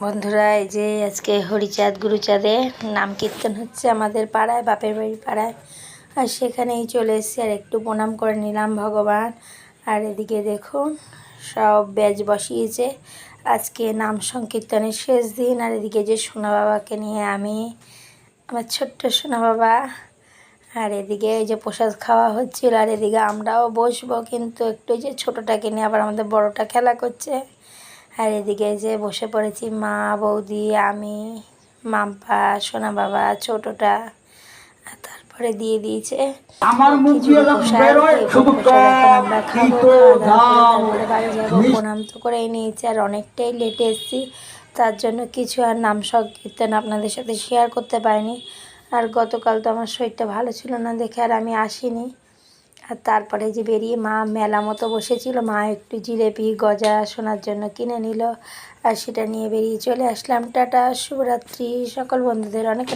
বন্ধুরা, এই যে আজকে হরিচাঁদ গুরুচাঁদে নাম কীর্তন হচ্ছে আমাদের পাড়ায়, বাপের বাড়ির পাড়ায়। আর সেখানেই চলে এসেছি আর একটু প্রণাম করে নিলাম ভগবান। আর এদিকে দেখুন, সব ব্যাজ বসিয়েছে। আজকে নাম সংকীর্তনের শেষ দিন। আর এদিকে যে সোনা বাবাকে নিয়ে আমি, আমার ছোট্ট সোনা বাবা। আর এদিকে এই যে প্রসাদ খাওয়া হচ্ছিল, আর এদিকে আমরাও বসবো, কিন্তু একটু যে ছোটোটাকে নিয়ে আবার আমাদের বড়টা খেলা করছে। আর এদিকে যে বসে পড়েছি মা বৌদি আমি মাম্পা সোনা বাবা ছোটোটা তারপরে দিয়ে দিয়েছে আমার খাব, বাড়ি যাব প্রণাম তো করেই নিয়েছি আর অনেকটাই লেটে এসেছি তার জন্য কিছু আর নাম সংকীর্তন আপনাদের সাথে শেয়ার করতে পারিনি আর গতকাল তো আমার শরীরটা ভালো ছিল না দেখে আর আমি আসিনি। আর তারপরে যে বেরিয়ে মা মেলা মতো বসেছিল, মা একটু জিলেপি গজা শোনার জন্য কিনে নিল আর সেটা নিয়ে বেরিয়ে চলে আসলাম। টাটা, শুভরাত্রি। সকল বন্ধুদের অনেক